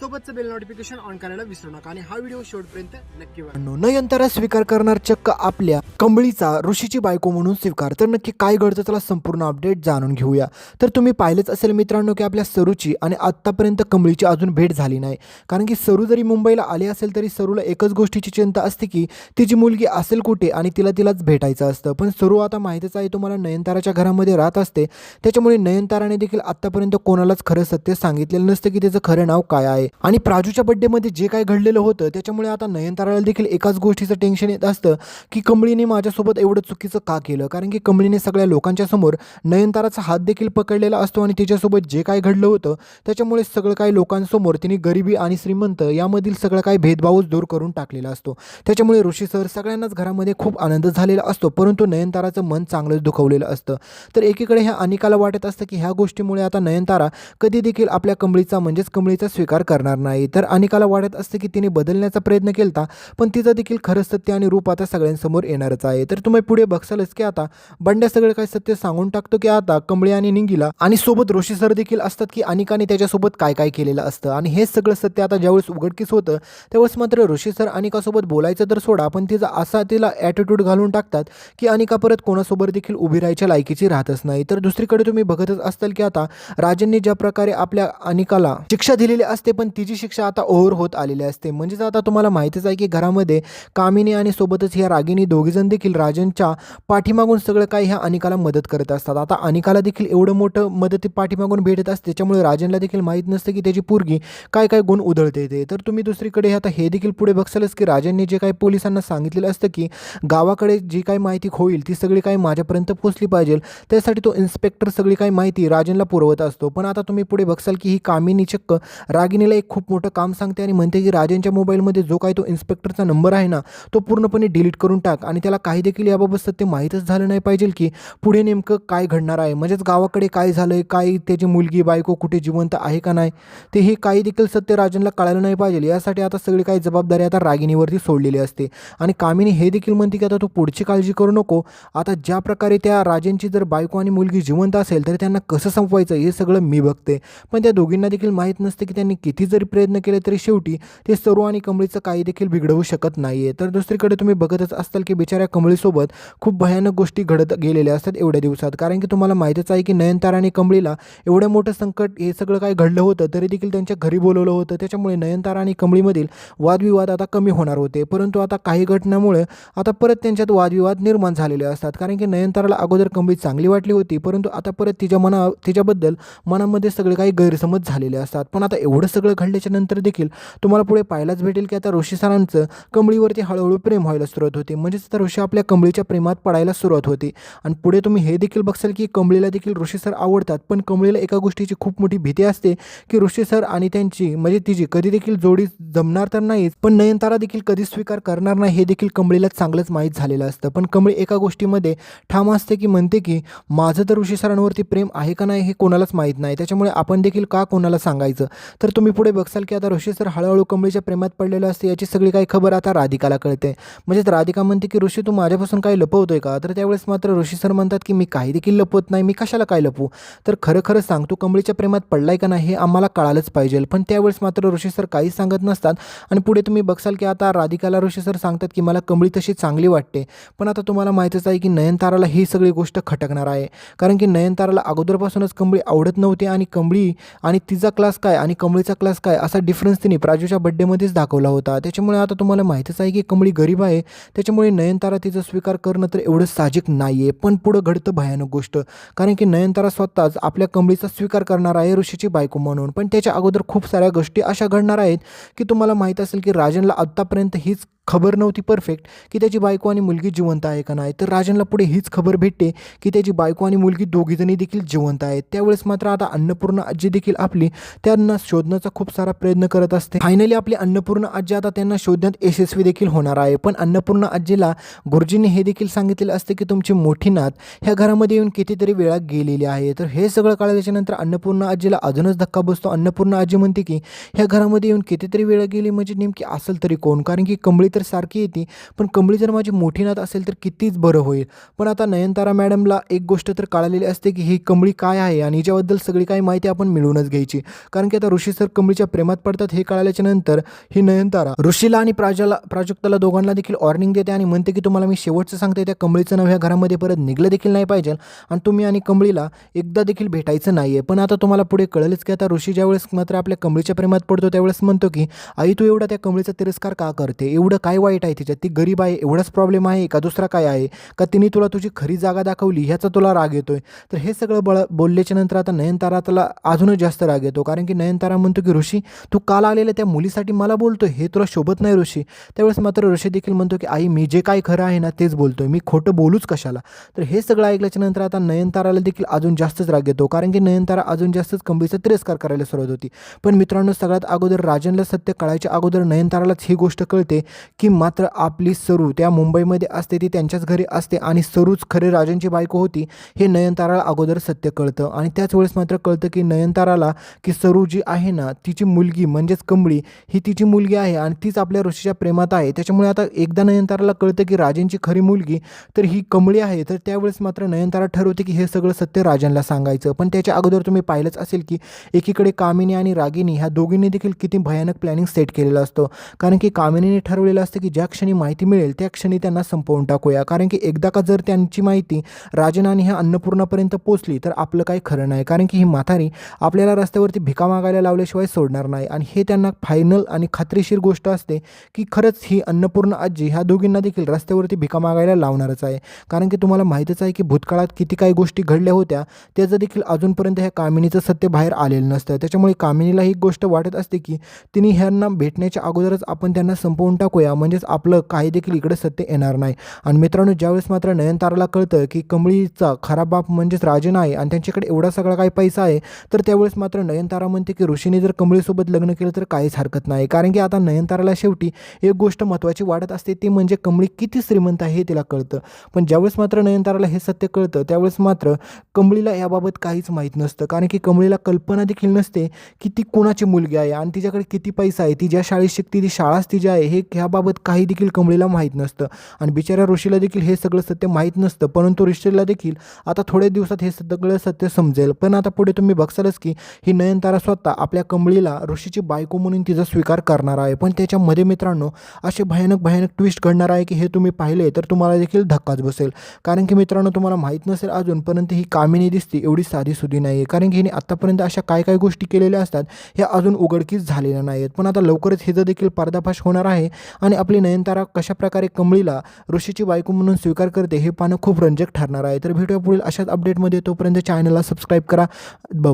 सोबतचं bell notification on करायला विसरू नका आणि हा व्हिडिओ शेवटपर्यंत नक्की बघा. नयनतारा स्वीकार करणार चक्क आपल्या कंबळीचा ऋषीची बायको म्हणून स्वीकार. तर नक्की काय घडतं त्याला संपूर्ण अपडेट जाणून घेऊया. तर तुम्ही पाहिलंच असेल मित्रांनो की आपल्या सरूची आणि आत्तापर्यंत कंबळीची अजून भेट झाली नाही. कारण की सरू जरी मुंबईला आली असेल तरी सरूला एकच गोष्टीची चिंता असते की तिची मुलगी असेल कुठे आणि तिला तिलाच भेटायचं असतं. पण सरू आता माहितीच आहे तुम्हाला नयनताराच्या घरामध्ये राहत असते. त्याच्यामुळे नयनताराने देखील आत्तापर्यंत कोणालाच खरं सत्य सांगितलेलं नसतं की त्याचं खरं नाव काय आहे. आणि प्राजूच्या बड्डेमध्ये जे काय घडलेलं होतं त्याच्यामुळे आता नयनताराला देखील एकाच गोष्टीचं टेन्शन येत असतं की कंबळीने माझ्यासोबत एवढं चुकीचं का केलं? कारण की कंबळीने सगळ्या लोकांच्या समोर नयनताराचा हात देखील पकडलेला असतो आणि तिच्यासोबत जे काय घडलं होतं त्याच्यामुळे सगळं काही लोकांसमोर तिने गरिबी आणि श्रीमंत यामधील सगळं काही भेदभावच दूर करून टाकलेला असतो. त्याच्यामुळे ऋषी सर सगळ्यांनाच घरामध्ये खूप आनंद झालेला असतो परंतु नयनताराचं मन चांगलंच दुखवलेलं असतं. तर एकीकडे ह्या अनिकाला वाटत असतं की ह्या गोष्टीमुळे आता नयनतारा कधी देखील आपल्या कंबळीचा म्हणजेच कमळीचा स्वीकार करणार नाही. तर अनिकाला वाटत असतं की तिने बदलण्याचा प्रयत्न केला पण तिचं देखील खरं सत्य आणि रूप आता सगळ्यांसमोर येणारच आहे. तर तुम्ही पुढे बघसालच की आता बंड्या सगळं काही सत्य सांगून टाकतो की आता कमळे आणि निंगीला आणि सोबत ऋषी सर देखील असतात की अनिकाने त्याच्यासोबत काय काय केलेलं असतं. आणि हेच सगळं सत्य आता ज्यावेळेस उघडकीस होतं त्यावेळेस मात्र ऋषी सर अनिकासोबत बोलायचं तर सोडा पण तिचा असा तिला ॲटिट्यूड घालून टाकतात की अनिका परत कोणासोबत देखील उभी राहायच्या लायकीची राहतच नाही. तर दुसरीकडे तुम्ही बघतच असताल की आता राजांनी ज्या प्रकारे आपल्या अनिकाला शिक्षा दिलेली असते पण पण तिची शिक्षा आता ओव्हर होत आलेली असते. म्हणजेच आता तुम्हाला माहितीच आहे की घरामध्ये कामिनी आणि सोबतच ह्या रागिनी दोघीजण देखील राजनच्या पाठीमागून सगळं काही ह्या अनिकाला मदत करत असतात. आता अनिकाला देखील एवढं मोठं मदती पाठीमागून भेटत असते. त्याच्यामुळे राजनला देखील माहीत नसतं की त्याची पोरगी काय काय गुण उधळते ते. तर तुम्ही दुसरीकडे आता हे देखील पुढे बघसालच की राजांनी जे काही पोलिसांना सांगितलेलं असतं की गावाकडे जी काही माहिती होईल ती सगळी काही माझ्यापर्यंत पोचली पाहिजे. त्यासाठी तो इन्स्पेक्टर सगळी काही माहिती राजनला पुरवत असतो. पण आता तुम्ही पुढे बघसाल की ही कामिनी चक्क रागिनीला एक खूप मोठं काम सांगते आणि म्हणते की राजेंच्या मोबाईलमध्ये जो काही तो इन्स्पेक्टरचा नंबर आहे ना तो पूर्णपणे डिलीट करून टाक आणि त्याला काही देखील याबाबत सत्य माहीतच झालं नाही पाहिजे की पुढे नेमकं काय घडणार आहे. म्हणजेच गावाकडे काय झालं आहे काय त्याची मुलगी बायको कुठे जिवंत आहे का नाही ते हे काही देखील सत्य राजनला कळायला नाही पाहिजे. यासाठी आता सगळी काही जबाबदारी आता रागिणीवरती सोडलेली असते. आणि कामिनी हे देखील म्हणते की आता तू पुढची काळजी करू नको. आता ज्या प्रकारे त्या राजेंची जर बायको आणि मुलगी जिवंत असेल तर त्यांना कसं संपवायचं हे सगळं मी बघते. पण त्या दोघींना देखील माहीत नसते की त्यांनी किती जरी प्रयत्न केले तरी शेवटी ते सरू आणि कमळीचं काही देखील बिघडवू शकत नाही आहे तर दुसरीकडे तुम्ही बघतच असताल की बिचाऱ्या कमळीसोबत खूप भयानक गोष्टी घडत गेलेल्या असतात एवढ्या दिवसात. कारण की तुम्हाला माहीतच आहे की नयनतारा आणि कमळीला एवढं मोठं संकट हे सगळं काय घडलं होतं तरी देखील त्यांच्या घरी बोलवलं होतं. त्याच्यामुळे नयनतारा आणि कमळीमधील वादविवाद आता कमी होणार होते. परंतु आता काही घटनामुळे आता परत त्यांच्यात वादविवाद निर्माण झालेले असतात. कारण की नयनताराला अगोदर कमळी चांगली वाटली होती परंतु आता परत तिच्या मना तिच्याबद्दल मनामध्ये सगळे काही गैरसमज झालेले असतात. पण आता एवढं सगळं घडल्याच्या नंतर देखील तुम्हाला पुढे पाहायलाच भेटेल की आता ऋषी सरांचं कमळीवरती हळूहळू प्रेम व्हायला सुरुवात होते. म्हणजेच आता ऋषी आपल्या कमळीच्या प्रेमात पडायला सुरुवात होते. आणि पुढे तुम्ही हे देखील बघसाल की कमळीला देखील ऋषी सर आवडतात. पण कमळीला एका गोष्टीची खूप मोठी भीती असते की ऋषी सर आणि त्यांची म्हणजे तिची कधी देखील जोडी जमणार तर नाहीच पण नयनतारा देखील कधी स्वीकार करणार नाही हे देखील कमळीला चांगलंच माहीत झालेलं असतं. पण कमळी एका गोष्टीमध्ये ठाम असते की म्हणते की माझं तर ऋषी सरांवरती प्रेम आहे का नाही हे कोणालाच माहीत नाही. त्याच्यामुळे आपण देखील का कोणाला सांगायचं? तर तुम्ही पुढे बघसाल की आता ऋषी सर हळूहळू कमळीच्या प्रेमात पडलेलं असते याची सगळी काही खबर आता राधिकाला कळते. म्हणजेच राधिका म्हणते की ऋषी तू माझ्यापासून काही लपवतोय का? तर त्यावेळेस मात्र ऋषी सर म्हणतात की मी काही देखील लपवत नाही मी कशाला काय लपवू? तर खरं खरं सांग तू कमळीच्या प्रेमात पडलाय का नाही हे आम्हाला कळालंच पाहिजे. पण त्यावेळेस मात्र ऋषी सर काहीच सांगत नसतात. आणि पुढे तुम्ही बघसाल की आता राधिकाला ऋषी सर सांगतात की मला कमळी तशी चांगली वाटते. पण आता तुम्हाला माहीतच आहे की नयनताराला ही सगळी गोष्ट खटकणार आहे. कारण की नयनताराला अगोदरपासूनच कंबळी आवडत नव्हती आणि कंबळी आणि तिचा क्लास काय? आणि कमळीचा क्लास काय? असा डिफरन्स तिने प्राजूच्या बड्डेमध्येच दाखवला होता. त्याच्यामुळे आता तुम्हाला माहीतच आहे की कमळी गरीब आहे. त्याच्यामुळे नयनतारा तिचा स्वीकार करणं तर एवढं साहजिक नाही आहे पण पुढं घडतं भयानक गोष्ट. कारण की नयनतारा स्वतःच आपल्या कमळीचा स्वीकार करणार आहे ऋषीची बायको म्हणून. पण त्याच्या अगोदर खूप साऱ्या गोष्टी अशा घडणार आहेत की तुम्हाला माहीत असेल की राजनला आत्तापर्यंत हीच खबर नव्हती परफेक्ट की त्याची बायको आणि मुलगी जिवंत आहे का नाही. तर राजनला पुढे हीच खबर भेटते की त्याची बायको आणि मुलगी दोघीजणी देखील जिवंत आहेत. त्यावेळेस मात्र आता अन्नपूर्ण आजी देखील आपली त्यांना शोधण्याचा खूप सारा प्रयत्न करत असते. फायनली आपली अन्नपूर्ण आजी आता त्यांना शोधण्यात यशस्वी देखील होणार आहे. पण अन्नपूर्ण आजीला गुरुजींनी हे देखील सांगितलेलं असते की तुमची मोठी नात ह्या घरामध्ये येऊन कितीतरी वेळा गेलेली आहे. तर हे सगळं कळल्याच्यानंतर अन्नपूर्ण आजीला अजूनच धक्का बसतो. अन्नपूर्ण आजी म्हणते की ह्या घरामध्ये येऊन कितीतरी वेळा गेली म्हणजे नेमकी असेल तरी कोण? कारण की कंबळीत तर सारखी येते पण कंबळी जर माझी मोठी नात असेल तर कितीच बरं होईल. पण आता नयनतारा मॅडमला एक गोष्ट तर कळालेली असते की ही कंबळी काय आहे आणि हिच्याबद्दल सगळी काही माहिती आपण मिळवूनच घ्यायची. कारण की आता ऋषी सर कंबळीच्या प्रेमात पडतात हे कळाल्याच्या नंतर ही नयनतारा ऋषीला आणि प्राजाला प्राजक्ताला दोघांना देखील वॉर्निंग देते आणि म्हणते की तुम्हाला मी शेवटचं सांगते त्या कंबळीचं नाव ह्या घरामध्ये परत निघलं देखील नाही पाहिजे आणि तुम्ही आणि कंबळीला एकदा देखील भेटायचं नाही आहे पण आता तुम्हाला पुढे कळेलच की आता ऋषी ज्यावेळेस मात्र आपल्या कंबळीच्या प्रेमात पडतो त्यावेळेस म्हणतो की आई तू एवढा त्या कंबळीचा तिरस्कार का करते? एवढं काय वाईट आहे तिच्यात? ती गरीब आहे एवढाच प्रॉब्लेम आहे का दुसरा काय आहे? का तिने तुला तुझी खरी जागा दाखवली ह्याचा तुला राग येतोय? तर हे सगळं बळ बोलल्याच्या नंतर आता नयनतारा त्याला अजूनच जास्त राग येतो. कारण की नयनतारा म्हणतो की ऋषी तू काल आलेल्या त्या मुलीसाठी मला बोलतोय हे तुला शोभत नाही ऋषी. त्यावेळेस मात्र ऋषी देखील म्हणतो की आई मी जे काय खरं आहे ना तेच बोलतोय. मी खोटं बोलूच कशाला? तर हे सगळं ऐकल्याच्या नंतर आता नयनताराला देखील अजून जास्तच राग येतो. कारण की नयनतारा अजून जास्तच कंबळीचा तिरस्कार करायला सुरुवात होती. पण मित्रांनो सगळ्यात अगोदर राजनला सत्य कळायच्या अगोदर नयनतारालाच ही गोष्ट कळते की मात्र आपली सरू त्या मुंबईमध्ये असते ती त्यांच्याच घरी असते आणि सरूच खरे राजांची बायको होती हे नयनताराला अगोदर सत्य कळतं. आणि त्याच वेळेस मात्र कळतं की नयनताराला की सरू जी आहे ना तिची मुलगी म्हणजेच कंबळी ही तिची मुलगी आहे आणि तीच आपल्या ऋषीच्या प्रेमात आहे. त्याच्यामुळे आता एकदा नयनताराला कळतं की राजांची खरी मुलगी तर ही कंबळी आहे. तर त्यावेळेस मात्र नयनतारा ठरवते की हे सगळं सत्य राजांना सांगायचं. पण त्याच्या अगोदर तुम्ही पाहिलंच असेल की एकीकडे कामिनी आणि रागिनी ह्या दोघींनी देखील किती भयानक प्लॅनिंग सेट केलेलं असतं. कारण की कामिनीने ठरवलेलं असतं की ज्या क्षणी माहिती मिळेल त्या क्षणी त्यांना संपवून टाकूया. कारण की एकदा का जर त्यांची माहिती राजन आणि ह्या अन्नपूर्णापर्यंत पोचली तर आपलं काही खरं नाही. कारण की ही म्हातारी आपल्याला रस्त्यावरती भिका मागायला लावल्याशिवाय सोडणार नाही. आणि हे त्यांना फायनल आणि खात्रीशीर गोष्ट असते की खरंच ही अन्नपूर्ण आजी ह्या दोघींना देखील रस्त्यावरती भिका मागायला लावणारच आहे. कारण की तुम्हाला माहीतच आहे की भूतकाळात किती काही गोष्टी घडल्या होत्या त्याचं देखील अजूनपर्यंत ह्या कामिनीचं सत्य बाहेर आलेलं नसतं. त्याच्यामुळे कामिनीला ही गोष्ट वाटत असते की तिने ह्यांना भेटण्याच्या अगोदरच आपण त्यांना संपवून टाकूया. म्हणजेच आपलं काही देखील इकडे सत्य येणार नाही. आणि मित्रांनो ज्यावेळेस मात्र नयनताराला कळतं की कमळीचा खरा बाप म्हणजेच राजन आहे आणि त्यांच्याकडे एवढा सगळा काही पैसा आहे तर त्यावेळेस मात्र नयनतारा म्हणते की ऋषीने जर कमळीसोबत लग्न केलं तर काहीच हरकत नाही. कारण की आता नयनताराला शेवटी एक गोष्ट महत्त्वाची वाटत असते ती म्हणजे कमळी किती श्रीमंत आहे हे तिला कळतं. पण ज्यावेळेस मात्र नयनताराला हे सत्य कळतं त्यावेळेस मात्र कमळीला याबाबत काहीच माहीत नसतं. कारण की कमळीला कल्पना देखील नसते की ती कोणाची मुलगी आहे आणि तिच्याकडे किती पैसा आहे ती ज्या शाळेत शिकते ती शाळाच तिची आहे हे ह्याबाबत काही देखील कमळीला माहीत नसतं. आणि बिचाऱ्या ऋषीला देखील हे सगळं सत्य माहीत नसतं. परंतु ऋषीला देखील आता थोड्या दिवसात हे सगळं सत्य समजेल. पण आता पुढे तुम्ही बघसालच की ही नयनतारा स्वतः आपल्या कमळीला ऋषीची बायको म्हणून तिचा स्वीकार करणार आहे. पण त्याच्यामध्ये मित्रांनो असे भयानक भयानक ट्विस्ट घडणार आहे की हे तुम्ही पाहिले तर तुम्हाला देखील धक्काच बसेल. कारण की मित्रांनो तुम्हाला माहीत नसेल अजूनपर्यंत ही कामिनी दिसते एवढी साधी सुधी नाही आहे कारण की हिने आत्तापर्यंत अशा काय काय गोष्टी केलेल्या असतात ह्या अजून उघडकीच झालेल्या नाही आहेत पण आता लवकरच हिचं देखील पर्दाफाश होणार आहे आणि आपली नयनतारा कशाप्रकारे कमळीला ऋषीची बायको म्हणून स्वीकार करते हे पाहणं खूप रंजक ठरणार आहे. तर भेटूया पुढील अशाच अपडेटमध्ये तोपर्यंत चॅनलला सबस्क्राईब करा. बघा